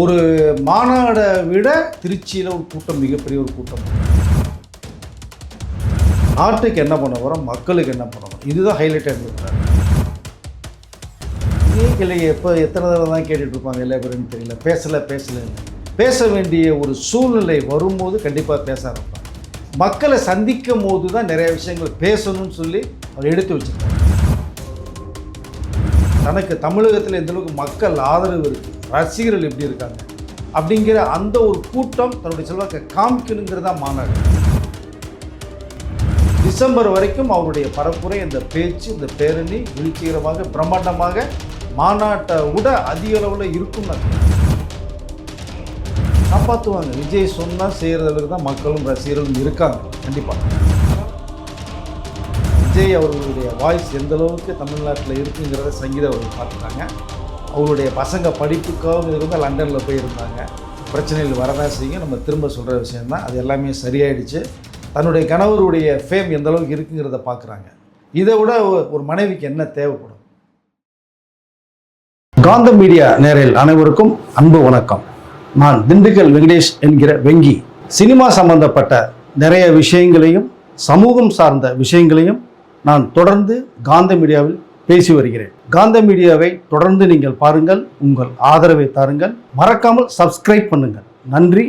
ஒரு மாநாடை விட திருச்சியில் ஒரு கூட்டம் மிகப்பெரிய ஒரு கூட்டம். நாட்டுக்கு என்ன பண்ண போகிறோம் மக்களுக்கு என்ன பண்ண போகிறோம் இதுதான் ஹைலைட் இருந்திருக்காரு இதே எப்போ எத்தனை தடவை தான் கேட்டுட்ருப்பாங்க எல்லா பேருன்னு தெரியல. பேசலை பேசலை. பேச வேண்டிய ஒரு சூழ்நிலை வரும்போது கண்டிப்பாக பேச ஆரம்பிப்பாங்க. மக்களை சந்திக்கும் போது தான் நிறைய விஷயங்கள் பேசணும்னு சொல்லி அவர் எடுத்து வச்சிருக்காரு தனக்கு தமிழகத்தில் எந்த அளவுக்கு மக்கள் ஆதரவு இருக்குது ரசிகர்கள் எப்படி இருக்காங்க? அப்படிங்கிற அந்த ஒரு கூட்டம் தன்னுடைய செல்வாக்கை காமிக்கணுங்கிறதா மாநாடு. டிசம்பர் வரைக்கும் அவருடைய பரப்புரை இந்த பேச்சு இந்த பேரணி வீழ்ச்சிகரமாக பிரம்மாண்டமாக மாநாட்டை விட அதிக அளவில் இருக்கும் காப்பாற்றுவாங்க விஜய் சொன்னால் செய்கிற தான் மக்களும் ரசிகர்களும் இருக்காங்க. கண்டிப்பாக விஜய் அவர்களுடைய வாய்ஸ் எந்த அளவுக்கு தமிழ்நாட்டில் இருக்குங்கிறத சங்கீத அவர்கள் பார்த்துட்டாங்க. அவருடைய பசங்க படிப்புக்காக இருந்து லண்டனில் போயிருந்தாங்க. பிரச்சனைகள் வரதான் செய்யும். நம்ம திரும்ப சொல்கிற விஷயம்தான். அது எல்லாமே சரியாயிடுச்சு. தன்னுடைய கணவருடைய ஃபேம் எந்த அளவுக்கு இருக்குங்கிறத பார்க்குறாங்க இதை விட ஒரு மனைவிக்கு என்ன தேவைப்படும்? காந்த மீடியா நேரில் அனைவருக்கும் அன்பு வணக்கம். நான் திண்டுக்கல் வெங்கடேஷ் என்கிற வெங்கி. சினிமா சம்பந்தப்பட்ட நிறைய விஷயங்களையும் சமூகம் சார்ந்த விஷயங்களையும் நான் தொடர்ந்து காந்த மீடியாவில் பேசி வருகிறேன். காந்த மீடியாவை தொடர்ந்து நீங்கள் பாருங்கள் உங்கள் ஆதரவை தாருங்கள். மறக்காமல் சப்ஸ்கிரைப் பண்ணுங்கள். நன்றி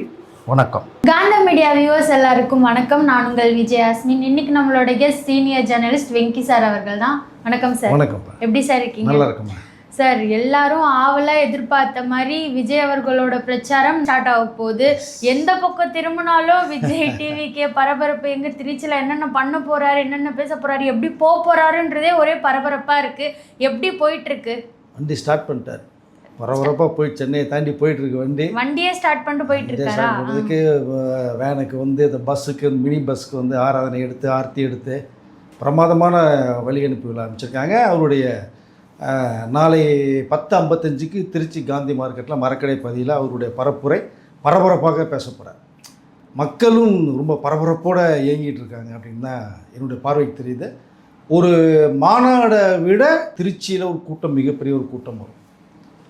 வணக்கம். காந்த மீடியா வியூவர்ஸ் எல்லாருக்கும் வணக்கம். நான் உங்கள் விஜய் அஸ்மின் இன்னைக்கு நம்மளோட guest senior journalist Venky sir அவர்கள் தான் வணக்கம் சார் வணக்கம். எப்படி சார் இருக்கீங்க? நல்லா இருக்குமா சார் எல்லாரும் ஆவலா எதிர்பார்த்த மாதிரி விஜய் அவர்களோட பிரச்சாரம் ஸ்டார்ட் ஆக போகுது. எந்த பக்கம் திரும்பினாலும் விஜய் டிவிக்கே பரபரப்பு எங்க திருச்சியில என்னென்ன பண்ண போறாரு என்னென்ன பேச போறாரு எப்படி போக போறாருன்றதே ஒரே பரபரப்பா இருக்கு. எப்படி போயிட்டு இருக்கு வண்டி ஸ்டார்ட் பண்ணிட்டார். பரபரப்பாக போய் சென்னையை தாண்டி போயிட்டு இருக்கு வண்டி. வண்டியே ஸ்டார்ட் பண்ணிட்டு போயிட்டு இந்த இருக்காரா ஸ்டார்ட் பண்ணதுக்கு வ- வேனுக்கு வந்து இந்த பஸ்ஸுக்கு மினி பஸ்ஸுக்கு வந்து ஆராதனை எடுத்து ஆர்த்தி எடுத்து பிரமாதமான வழி அனுப்பி விழா அமைச்சிருக்காங்க அவருடைய நாளை பத்து ஐம்பத்தஞ்சுக்கு திருச்சி காந்தி மார்க்கெட்டில் மரக்கடை பதியில் அவருடைய பரப்புரை பரபரப்பாக பேச போகிறார் மக்களும் ரொம்ப பரபரப்போடு இயங்கிட்டு இருக்காங்க அப்படின்னு தான் என்னுடைய பார்வைக்கு தெரியுது. ஒரு மாநாடை விட திருச்சியில் ஒரு கூட்டம் மிகப்பெரிய ஒரு கூட்டம் வரும்.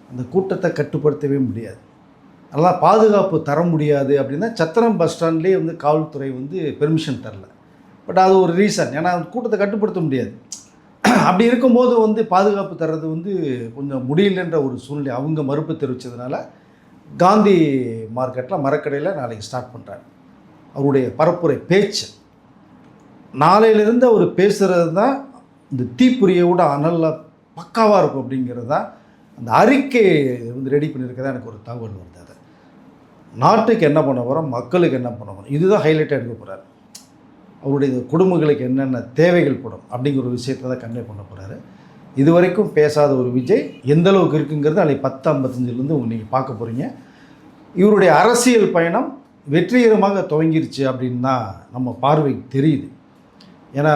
அந்த கூட்டத்தை கட்டுப்படுத்தவே முடியாது. நல்லா பாதுகாப்பு தர முடியாது அப்படின்னா சத்திரம் பஸ் ஸ்டாண்ட்லேயே வந்து காவல்துறை வந்து பெர்மிஷன் தரல. பட் அது ஒரு ரீசன் ஏன்னா அந்த கூட்டத்தை கட்டுப்படுத்த முடியாது. அப்படி இருக்கும்போது வந்து பாதுகாப்பு தர்றது வந்து கொஞ்சம் முடியலன்ற ஒரு சூழ்நிலை அவங்க மறுப்பு தெரிவித்ததுனால காந்தி மார்க்கெட்டில் மரக்கடையில் நாளைக்கு ஸ்டார்ட் பண்ணுறாங்க அவருடைய பரப்புரை பேச்சு. நாளையிலிருந்து அவர் பேசுகிறது தான் இந்த தீப்புரியோட அனலில் பக்காவாக இருக்கும் அப்படிங்கிறது தான் அந்த அறிக்கை வந்து ரெடி பண்ணியிருக்கதா எனக்கு ஒரு தகவல் வருது அது. நாட்டுக்கு என்ன பண்ண போகிறோம் மக்களுக்கு என்ன பண்ண போகிறோம் இதுதான் ஹைலைட்டாக எடுக்க போகிறாரு அவருடைய குடும்பங்களுக்கு என்னென்ன தேவைகள் படும் அப்படிங்கிற ஒரு விஷயத்தை தான் கன்வே பண்ண போகிறாரு இது வரைக்கும் பேசாத ஒரு விஜய் எந்த அளவுக்கு இருக்குங்கிறது நாளைக்கு பத்து ஐம்பத்தஞ்சிலேருந்து உங்க நீங்கள் பார்க்க போகிறீங்க இவருடைய அரசியல் பயணம் வெற்றிகரமாக துவங்கிருச்சு அப்படின்னு தான் நம்ம பார்வைக்கு தெரியுது. ஏன்னா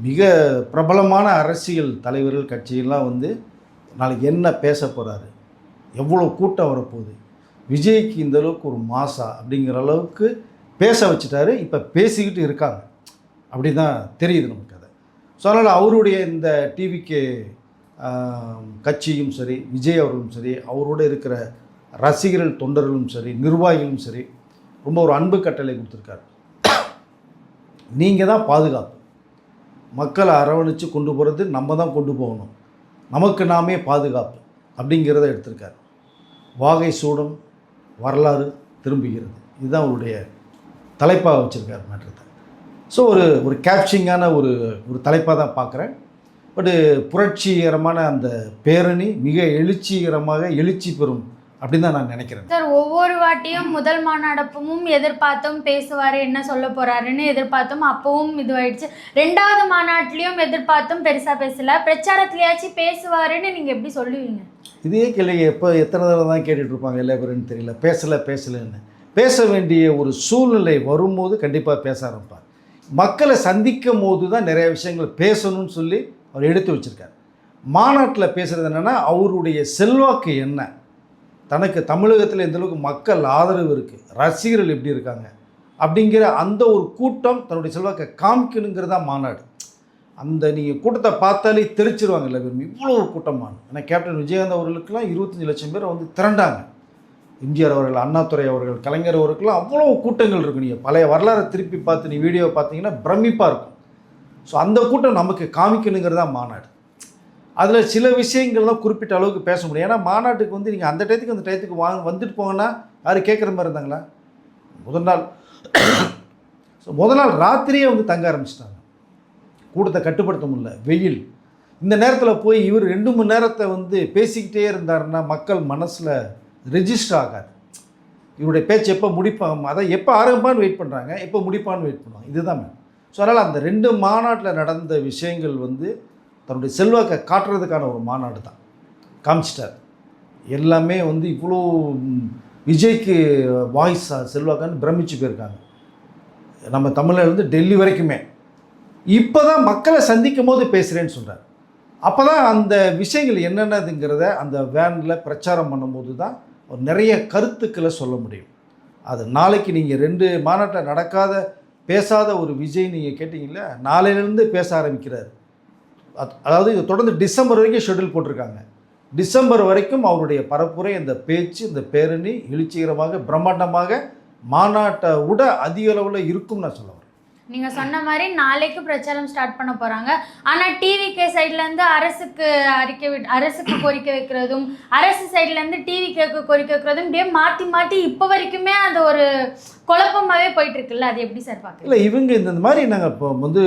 மிக பிரபலமான அரசியல் தலைவர்கள் கட்சிகள்லாம் வந்து நாளைக்கு என்ன பேச போகிறாரு எவ்வளோ கூட்டம் வரப்போகுது விஜய்க்கு இந்த அளவுக்கு ஒரு மாசா அப்படிங்கிற அளவுக்கு பேச வச்சுட்டாரு இப்போ பேசிக்கிட்டு இருக்காங்க. அப்படி தான் தெரியுது நமக்கு அதை. ஸோ அதனால் அவருடைய இந்த டிவிக்கு கட்சியும் சரி விஜய் அவர்களும் சரி அவரோட இருக்கிற ரசிகர்கள் தொண்டர்களும் சரி நிர்வாகிகளும் சரி ரொம்ப ஒரு அன்பு கட்டளை கொடுத்துருக்காரு. நீங்கள் தான் பாதுகாப்பு. மக்களை அரவணைச்சு கொண்டு போகிறது நம்ம தான் கொண்டு போகணும். நமக்கு நாமே பாதுகாப்பு அப்படிங்கிறத எடுத்திருக்காரு. வாகை சூடும் வரலாறு திரும்புகிறது. இதுதான் அவருடைய தலைப்பாக வச்சுருக்காரு மாற்றத்தை. ஸோ ஒரு ஒரு கேப்சிங்கான ஒரு ஒரு தலைப்பாக தான் பார்க்குறேன். பட்டு புரட்சிகரமான அந்த பேரணி மிக எழுச்சிகரமாக எழுச்சி பெறும் அப்படின்னு தான் நான் நினைக்கிறேன். சார் ஒவ்வொரு வாட்டியும் முதல் மாநாடப்பமும் எதிர்பார்த்தோம் பேசுவார் என்ன சொல்ல போறாருன்னு எதிர்பார்த்தோம் அப்பவும் இதுவாயிடுச்சு. ரெண்டாவது மாநாட்டிலையும் எதிர்பார்த்தோம் பெருசா பேசல. பிரச்சாரத்திலயாச்சும் பேசுவாருன்னு நீங்க எப்படி சொல்லுவீங்க? இதே கேள்வி எப்போ எத்தனை தடவை தான் கேட்டுட்டு இருப்பாங்க எல்லா பேரும் தெரியல. பேசலை பேசலைன்னு. பேச வேண்டிய ஒரு சூழ்நிலை வரும்போது கண்டிப்பாக பேச ஆரம்பிப்பார். மக்களை சந்திக்கும் போது தான் நிறைய விஷயங்கள் பேசணும்னு சொல்லி அவர் எடுத்து வச்சிருக்கார். மாநாட்டில் பேசுகிறது என்னென்னா அவருடைய செல்வாக்கு என்ன? தனக்கு தமிழகத்தில் எந்தளவுக்கு மக்கள் ஆதரவு இருக்குது ரசிகர்கள் எப்படி இருக்காங்க? அப்படிங்கிற அந்த ஒரு கூட்டம் தன்னுடைய செல்வாக்கை காமிக்கணுங்கிறது தான் மாநாடு. அந்த நீங்கள் கூட்டத்தை பார்த்தாலே தெரிச்சிருவாங்க இல்லை விரும்பி இவ்வளோ ஒரு கூட்டமான. ஏன்னா கேப்டன் விஜயகாந்த் அவர்களுக்கெல்லாம் இருபத்தஞ்சி லட்சம் பேர் வந்து திரண்டாங்க. எம்ஜிஆர் அவர்கள் அண்ணாதுரை அவர்கள் கலைஞர் அவர்களுக்கெல்லாம் அவ்வளோ கூட்டங்கள் இருக்கும் நீங்கள் பழைய வரலாறை திருப்பி பார்த்து நீ வீடியோ பார்த்தீங்கன்னா பிரமிப்பாக இருக்கும். ஸோ அந்த கூட்டம் நமக்கு காமிக்கணுங்கிறது தான் மாநாடு. அதில் சில விஷயங்கள் தான் குறிப்பிட்ட அளவுக்கு பேச முடியும். ஏன்னா மாநாட்டுக்கு வந்து நீங்கள் அந்த டயத்துக்கு அந்த டயத்துக்கு வாங்க வந்துட்டு போங்கன்னா யாரும் கேட்குற மாதிரி இருந்தாங்களா? முதல் நாள். ஸோ முதல் நாள் ராத்திரியே வந்து தங்க ஆரம்பிச்சிட்டாங்க. கூட்டத்தை கட்டுப்படுத்த முடியல. வெயில். இந்த நேரத்தில் போய் இவர் ரெண்டு மணி நேரத்தை வந்து பேசிக்கிட்டே இருந்தாருன்னா மக்கள் மனசில் ரிஜிஸ்டர் ஆகாது. இவருடைய பேச்சு எப்போ முடிப்பாங்க அதை எப்போ ஆரம்பிப்பான்னு வெயிட் பண்ணுறாங்க எப்போ முடிப்பான்னு வெயிட் பண்ணுவாங்க. இதுதான் ஸோ அதனால் அந்த ரெண்டு மாநாட்டில் நடந்த விஷயங்கள் வந்து தன்னுடைய செல்வாக்கை காட்டுறதுக்கான ஒரு மாநாடு தான். காமிச்சிட்டார். எல்லாமே வந்து இவ்வளோ விஜய்க்கு வாய்ஸ் செல்வாக்கான்னு பிரமிச்சு போயிருக்காங்க. நம்ம தமிழ்லேருந்து டெல்லி வரைக்குமே. இப்போ தான் மக்களை சந்திக்கும் போது பேசுகிறேன்னு சொல்கிறார் அப்போ தான் அந்த விஷயங்கள் என்னென்னதுங்கிறத அந்த வேனில் பிரச்சாரம் பண்ணும்போது தான் ஒரு நிறைய கருத்துக்களை சொல்ல முடியும். அது நாளைக்கு நீங்கள் ரெண்டு மாநாட்டம் நடக்காத பேசாத ஒரு விஜய் நீங்கள் கேட்டிங்கல்ல நாளையிலேருந்து பேச ஆரம்பிக்கிறார். அது- அதாவது இது தொடர்ந்து டிசம்பர் வரைக்கும் ஷெட்யூல் போட்டிருக்காங்க. டிசம்பர் வரைக்கும் அவருடைய பரப்புரை இந்த பேச்சு இந்த பேரணி எழுச்சிகரமாக பிரம்மாண்டமாக மாநாட்டை விட அதிக அளவில் இருக்கும் நான் சொல்லுவேன் நீங்கள் நீங்க சொன்ன மாதிரி நாளைக்கு பிரச்சாரம் ஸ்டார்ட் பண்ண போறாங்க. ஆனா டிவிகே சைட்ல இருந்து அரசுக்கு அறிக்கை விட் அரசுக்கு கோரிக்கை வைக்கிறதும் அரசு சைட்ல இருந்து டிவிகேக்கு கோரிக்கை வைக்கிறதும் இப்படியே மாத்தி மாத்தி இப்போ வரைக்குமே அது ஒரு குழப்பமாவே போயிட்டு இருக்குல்ல? அது எப்படி சார் பாக்குறீங்க? இல்லை இவங்க இந்த இந்த மாதிரி நாங்கள் இப்போ வந்து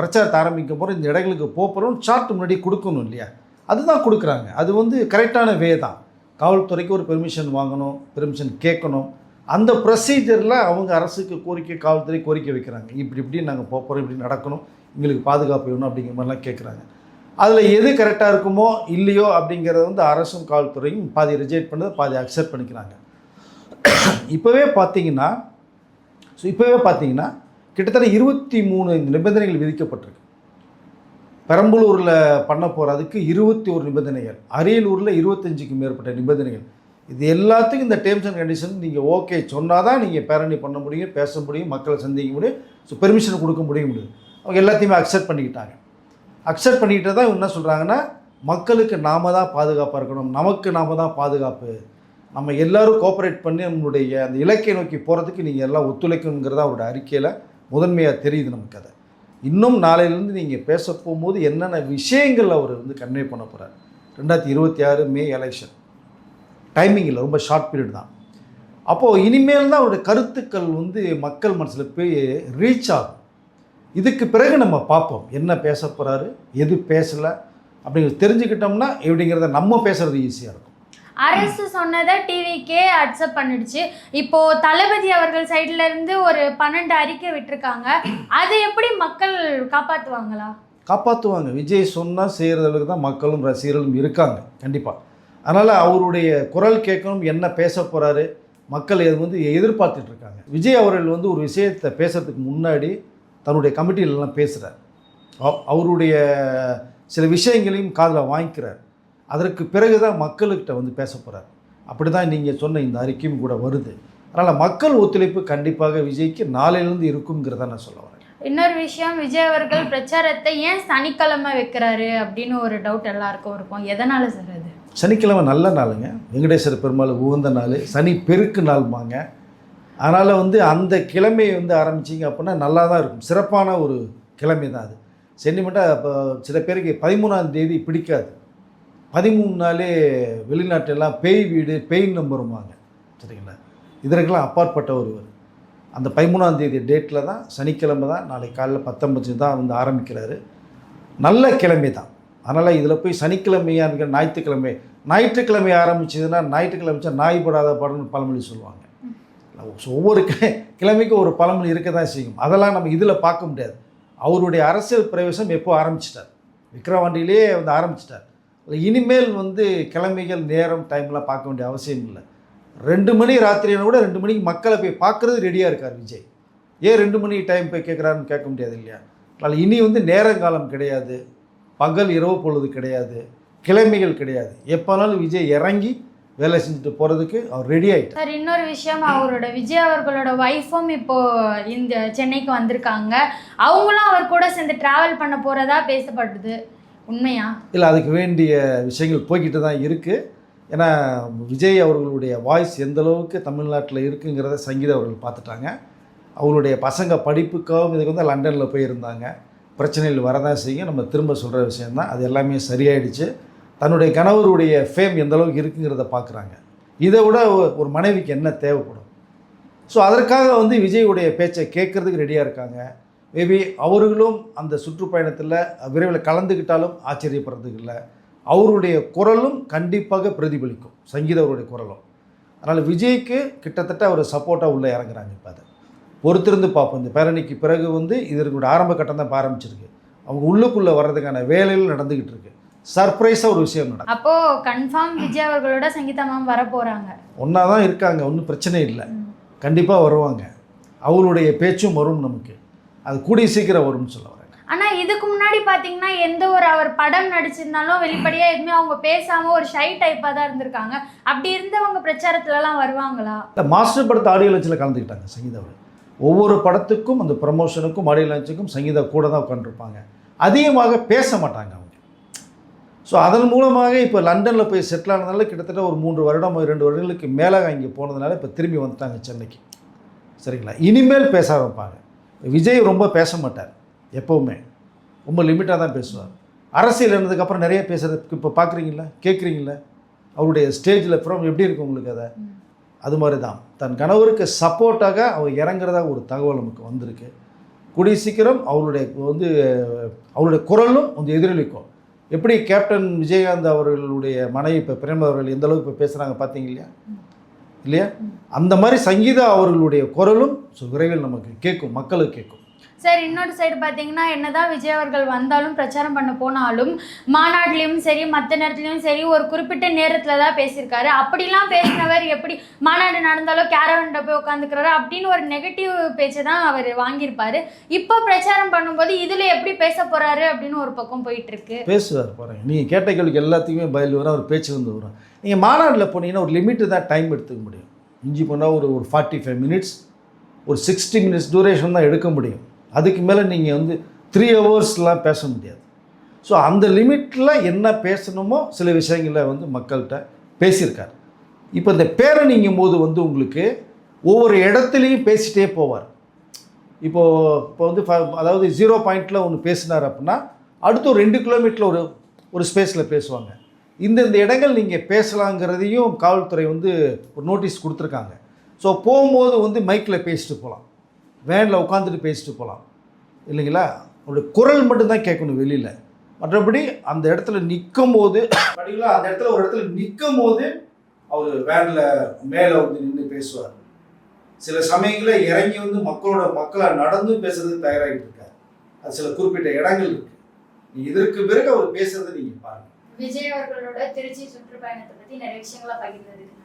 பிரச்சாரத்தை ஆரம்பிக்க போகிறோம் இந்த இடங்களுக்கு போகிறோம் சார்ட் முன்னாடி கொடுக்கணும் இல்லையா? அதுதான் கொடுக்குறாங்க. அது வந்து கரெக்டான வே தான். காவல்துறைக்கு ஒரு பெர்மிஷன் வாங்கணும் பெர்மிஷன் கேட்கணும். அந்த ப்ரொசீஜரில் அவங்க அரசுக்கு கோரிக்கை காவல்துறை கோரிக்கை வைக்கிறாங்க. இப்படி இப்படி நாங்கள் போகிறோம் இப்படி நடக்கணும் எங்களுக்கு பாதுகாப்பு வேணும் அப்படிங்கிற மாதிரிலாம் கேட்குறாங்க அதில் எது கரெக்டாக இருக்குமோ இல்லையோ அப்படிங்கிறத வந்து அரசும் காவல்துறையும் பாதி ரிஜெக்ட் பண்ணது பாதி அக்செப்ட் பண்ணிக்கிறாங்க. இப்போவே பார்த்தீங்கன்னா ஸோ இப்போவே பார்த்தீங்கன்னா கிட்டத்தட்ட இருபத்தி மூணு நிபந்தனைகள் விதிக்கப்பட்டிருக்கு. பெரம்பலூரில் பண்ண போகிறதுக்கு இருபத்தி ஒரு நிபந்தனைகள் அரியலூரில் இருபத்தஞ்சுக்கு மேற்பட்ட நிபந்தனைகள். இது எல்லாத்துக்கும் இந்த டேர்ம்ஸ் அண்ட் கண்டிஷன் நீங்கள் ஓகே சொன்னால் தான் நீங்கள் பேரணி பண்ண முடியும் பேச முடியும் மக்களை சந்திக்க முடியும். ஸோ பெர்மிஷன் கொடுக்க முடிய முடியுது. அவங்க எல்லாத்தையுமே அக்செப்ட் பண்ணிக்கிட்டாங்க. அக்செப்ட் பண்ணிக்கிட்டு தான் என்ன சொல்கிறாங்கன்னா மக்களுக்கு நாம தான் பாதுகாப்பாக இருக்கணும். நமக்கு நாம தான் பாதுகாப்பு. நம்ம எல்லாரும் கோஆப்ரேட் பண்ணி நம்மளுடைய அந்த இலக்கை நோக்கி போகிறதுக்கு நீங்கள் எல்லாம் ஒத்துழைக்கணுங்கிறதா அவருடைய அறிக்கையில் முதன்மையாக தெரியுது நமக்கு அதை. இன்னும் நாளையிலேருந்து நீங்கள் பேச போகும்போது என்னென்ன விஷயங்கள் அவர் வந்து கன்வே பண்ண போகிறார் ரெண்டாயிரத்தி இருபத்தி ஆறு மே எலெக்ஷன் டைமிங் இல்லை ரொம்ப ஷார்ட் பீரியட் தான். அப்போது இனிமேல் தான் அவருடைய கருத்துக்கள் வந்து மக்கள் மனசில் போய் ரீச் ஆகும். இதுக்கு பிறகு நம்ம பார்ப்போம். என்ன பேச போகிறாரு எது பேசலை? அப்படிங்கிறது தெரிஞ்சுக்கிட்டோம்னா எப்படிங்கிறத நம்ம பேசுகிறது ஈஸியாக இருக்கும். அரசு சொன்னதை டிவிக்கே அக்செப்ட் பண்ணிடுச்சு. இப்போ தளபதி அவர்கள் சைடுல இருந்து ஒரு பன்னெண்டு அறிக்கை விட்டிருக்காங்க. அதை எப்படி மக்கள் காப்பாத்துவாங்களா? காப்பாற்றுவாங்க விஜய் சொன்னால் செய்கிறதுக்கு தான் மக்களும் ரசிகர்களும் இருக்காங்க. கண்டிப்பாக அதனால் அவருடைய குரல் கேட்கணும் என்ன பேச போகிறாரு மக்கள் இது வந்து எதிர்பார்த்துட்டு இருக்காங்க. விஜய் அவர்கள் வந்து ஒரு விஷயத்தை பேசுறதுக்கு முன்னாடி தன்னுடைய கமிட்டியிலலாம் பேசுகிறார் அவருடைய சில விஷயங்களையும் காதில் வாங்கிக்கிறார். அதற்கு பிறகு தான் மக்கள்கிட்ட வந்து பேச போகிறார் அப்படி தான் நீங்கள் சொன்ன இந்த அறிக்கையும் கூட வருது. அதனால் மக்கள் ஒத்துழைப்பு கண்டிப்பாக விஜய்க்கு நாளையிலேருந்து இருக்குங்கிறத நான் சொல்ல வரேன். இன்னொரு விஷயம் விஜய் அவர்கள் பிரச்சாரத்தை ஏன் சனிக்கிழமை வைக்கிறாரு அப்படின்னு ஒரு டவுட் எல்லாருக்கும் இருக்கும். எதனால் சார் சனிக்கிழமை நல்ல நாளுங்க. வெங்கடேஸ்வர பெருமாள் உகந்த நாள். சனி பெருக்கு நாள்மாங்க அதனால் வந்து அந்த கிழமையை வந்து ஆரம்பிச்சிங்க அப்படின்னா நல்லா தான் இருக்கும். சிறப்பான ஒரு கிழமை தான் அது. சென்டிமெண்ட்டாக இப்போ சில பேருக்கு பதிமூணாம் தேதி பிடிக்காது. பதிமூணு நாளே வெளிநாட்டெல்லாம் பேய் வீடு பேய் நம்பருமாங்க. சரிங்களா? இதற்கெல்லாம் அப்பாற்பட்ட ஒருவர். அந்த பதிமூணாம் தேதி டேட்டில் தான் சனிக்கிழமை தான் நாளைக்கு காலையில் பத்தொம்பது தான் வந்து ஆரம்பிக்கிறாரு. நல்ல கிழமை தான். அதனால் இதில் போய் சனிக்கிழமையாங்கிற ஞாயிற்றுக்கிழமை ஞாயிற்றுக்கிழமை ஆரம்பிச்சதுன்னா ஞாயிற்றுக்கிழமைச்சா நாய் படாத படம்னு பழமொழி சொல்லுவாங்க. ஸோ ஒவ்வொரு கி- கிழமைக்கும் ஒரு பழமொழி இருக்க தான் செய்யும். அதெல்லாம் நம்ம இதில் பார்க்க முடியாது. அவருடைய அரசியல் பிரவேசம் எப்போ ஆரம்பிச்சிட்டார்? விக்ரவாண்டியிலே வந்து ஆரம்பிச்சிட்டார். இனிமேல் வந்து கிழமைகள் நேரம் டைம்லாம் பார்க்க வேண்டிய அவசியம் இல்லை. ரெண்டு மணி ராத்திரியான கூட ரெண்டு மணிக்கு மக்களை போய் பார்க்குறது ரெடியாக இருக்கார் விஜய். ஏன் ரெண்டு மணி டைம் போய் கேட்குறாருன்னு கேட்க முடியாது இல்லையா? அதனால் இனி வந்து நேரங்காலம் கிடையாது. பகல் இரவு பொழுது கிடையாது கிழமைகள் கிடையாது. எப்போனாலும் விஜய் இறங்கி வேலை செஞ்சுட்டு போகிறதுக்கு அவர் ரெடி ஆகிட்டார் சார் இன்னொரு விஷயம் அவரோட விஜய் அவர்களோட ஒய்ஃபும் இப்போ இந்த சென்னைக்கு வந்திருக்காங்க. அவங்களும் அவர் கூட சேர்ந்து டிராவல் பண்ண போறதா பேசப்படுது உண்மையா? இல்லை அதுக்கு வேண்டிய விஷயங்கள் போய்கிட்டு தான் இருக்குது ஏன்னா விஜய் அவர்களுடைய வாய்ஸ் எந்த அளவுக்கு தமிழ்நாட்டில் இருக்குங்கிறத சங்கீதா அவர்கள் பார்த்துட்டாங்க. அவங்களுடைய பசங்க படிப்புக்காகவும் இதுக்கு வந்து லண்டனில் போயிருந்தாங்க. பிரச்சனைகள் வரதான் செய்யும். நம்ம திரும்ப சொல்கிற விஷயந்தான் அது எல்லாமே சரியாயிடுச்சு. தன்னுடைய கணவருடைய ஃபேம் எந்த அளவுக்கு இருக்குங்கிறத பார்க்குறாங்க இதை விட ஒரு மனைவிக்கு என்ன தேவைப்படும்? ஸோ அதற்காக வந்து விஜயுடைய பேச்சை கேட்குறதுக்கு ரெடியாக இருக்காங்க. மேபி அவர்களும் அந்த சுற்றுப்பயணத்தில் விரைவில் கலந்துக்கிட்டாலும் ஆச்சரியப்படுறதுக்கு இல்லை. அவருடைய குரலும் கண்டிப்பாக பிரதிபலிக்கும். சங்கீத அவருடைய குரலும். அதனால் விஜய்க்கு கிட்டத்தட்ட அவர் சப்போர்ட்டாக உள்ளே இறங்குறாங்க இப்போ அதை. பொறுத்திருந்து பார்ப்போம். இந்த பேரணிக்கு பிறகு வந்து இதற்குடைய ஆரம்ப கட்டம் தான் ஆரம்பிச்சிருக்கு. அவங்க உள்ளுக்குள்ளே வர்றதுக்கான வேலைகள் நடந்துக்கிட்டு இருக்கு. சர்ப்ரைஸாக ஒரு விஷயம் நடக்கும் அப்போ கன்ஃபார்ம் விஜய் அவர்களோட சங்கீதா மேம் வர போறாங்க. ஒன்றா தான் இருக்காங்க. ஒன்றும் பிரச்சனை இல்லை. கண்டிப்பாக வருவாங்க. அவங்களுடைய பேச்சும் வரும் நமக்கு. அது கூடிய சீக்கிரம் வரும்னு சொல்ல வரேன் ஆனா இதுக்கு முன்னாடி பாத்தீங்கன்னா எந்த ஒரு அவர் படம் நடிச்சிருந்தாலும் வெளிப்படையா எதுவுமே அவங்க பேசாம ஒரு ஷை டைப்பா தான் இருந்திருக்காங்க. அப்படி இருந்தவங்க பிரச்சாரத்துல எல்லாம் வருவாங்களா மாஸ்டர் படத்து ஆடியோ லஞ்சில் கலந்துக்கிட்டாங்க சங்கீதாவில் ஒவ்வொரு படத்துக்கும் அந்த ப்ரமோஷனுக்கும் ஆடியோ லான்ச்சுக்கும் சங்கீதா கூட தான் உட்காந்துருப்பாங்க அதிகமாக பேச மாட்டாங்க அவங்க. ஸோ அதன் மூலமாக இப்போ லண்டனில் போய் செட்டில் ஆனதுனால கிட்டத்தட்ட ஒரு மூன்று வருடம் ரெண்டு வருடங்களுக்கு மேலாக இங்கே போனதுனால இப்போ திரும்பி வந்துட்டாங்க சென்னைக்கு. சரிங்களா? இனிமேல் பேச ஆரம்பிப்பாங்க. விஜய் ரொம்ப பேச மாட்டார் எப்போவுமே. ரொம்ப லிமிட்டாக தான் பேசுவார். அரசியல் இருந்ததுக்கப்புறம் நிறைய பேசுகிறதுக்கு இப்போ பார்க்குறீங்களா கேட்குறீங்களா அவருடைய ஸ்டேஜில் அப்புறம் எப்படி இருக்கும் உங்களுக்கு அதை? அது மாதிரி தான் தன் கணவருக்கு சப்போர்ட்டாக அவர் இறங்குறதா ஒரு தகவல் நமக்கு வந்திருக்கு. கூடிய சீக்கிரம் அவருடைய வந்து அவருடைய குரலும் வந்து எதிரொலிக்கும் எப்படி கேப்டன் விஜயகாந்த் அவர்களுடைய மனைவி இப்போ பிரேம அவர்கள் எந்த அளவுக்கு இப்போ பேசுகிறாங்க பார்த்தீங்க இல்லையா? இல்லையா? அந்த மாதிரி சங்கீதா அவர்களுடைய குரலும் விரைவில் நமக்கு கேட்கும் மக்களுக்கு கேட்கும். சார் இன்னொரு சைடு பார்த்தீங்கன்னா என்னதான் விஜய் அவர்கள் வந்தாலும் பிரச்சாரம் பண்ண போனாலும் மாநாட்டிலையும் சரி மற்ற நேரத்துலையும் சரி ஒரு குறிப்பிட்ட நேரத்தில் தான் பேசியிருக்காரு. அப்படிலாம் பேசினவர் எப்படி மாநாடு நடந்தாலும் கேரவன்ட போய் உட்காந்துக்கிறாரு அப்படின்னு ஒரு நெகட்டிவ் பேச்சை தான் அவர் வாங்கியிருப்பாரு. இப்போ பிரச்சாரம் பண்ணும்போது இதில் எப்படி பேச போறாரு அப்படின்னு ஒரு பக்கம் போயிட்டு இருக்கு பேசுவார் பாருங்க. நீங்கள் கேட்ட கேள்விக்கு எல்லாத்தையுமே பதில் வரும் அவர் பேச்சு வந்து வரும். நீங்கள் மாநாட்டில் போனீங்கன்னா ஒரு லிமிட்டு தான் டைம் எடுத்துக்க முடியும். இஞ்சி போனால் ஒரு ஒரு ஃபார்ட்டி ஃபைவ் மினிட்ஸ் ஒரு சிக்ஸ்டி மினிட்ஸ் டூரேஷன் தான் எடுக்க முடியும். அதுக்கு மேலே நீங்கள் வந்து த்ரீ ஹவர்ஸ்லாம் பேச முடியாது. ஸோ அந்த லிமிட்டில் என்ன பேசணுமோ சில விஷயங்களை வந்து மக்கள்கிட்ட பேசியிருக்காரு. இப்போ இந்த பேரணிங்கும் போது வந்து உங்களுக்கு ஒவ்வொரு இடத்துலையும் பேசிகிட்டே போவார். இப்போது இப்போ வந்து ஃப- அதாவது ஜீரோ பாயிண்டில் ஒன்று பேசினார் அப்படின்னா அடுத்து ஒரு ரெண்டு கிலோமீட்டரில் ஒரு ஒரு ஸ்பேஸில் பேசுவாங்க. இந்தந்த இடங்கள் நீங்கள் பேசலாங்கிறதையும் காவல்துறை வந்து ஒரு நோட்டீஸ் கொடுத்துருக்காங்க. ஸோ போகும்போது வந்து மைக்கில் பேசிட்டு போகலாம். வேனில் உட்காந்துட்டு பேசிட்டு போகலாம் இல்லைங்களா? அவருடைய குரல் மட்டும்தான் கேட்கணும் வெளியில். மற்றபடி அந்த இடத்துல நிற்கும் போது பார்த்தீங்களா அந்த இடத்துல ஒரு இடத்துல நிற்கும் போது அவர் வேனில் மேலே வந்து நின்று பேசுவார். சில சமயங்களில் இறங்கி வந்து மக்களோட மக்களை நடந்து பேசுறதுக்கு தயாராகிட்டு இருக்காரு. அது சில குறிப்பிட்ட இடங்கள் இருக்கு. இதற்கு பிறகு அவர் பேசுறதை நீங்க பாருங்க. விஜய் அவர்களோட திருச்சி சுற்றுப்பயணத்தை பற்றி நிறைய விஷயங்களை பகிர்ந்ததுக்கு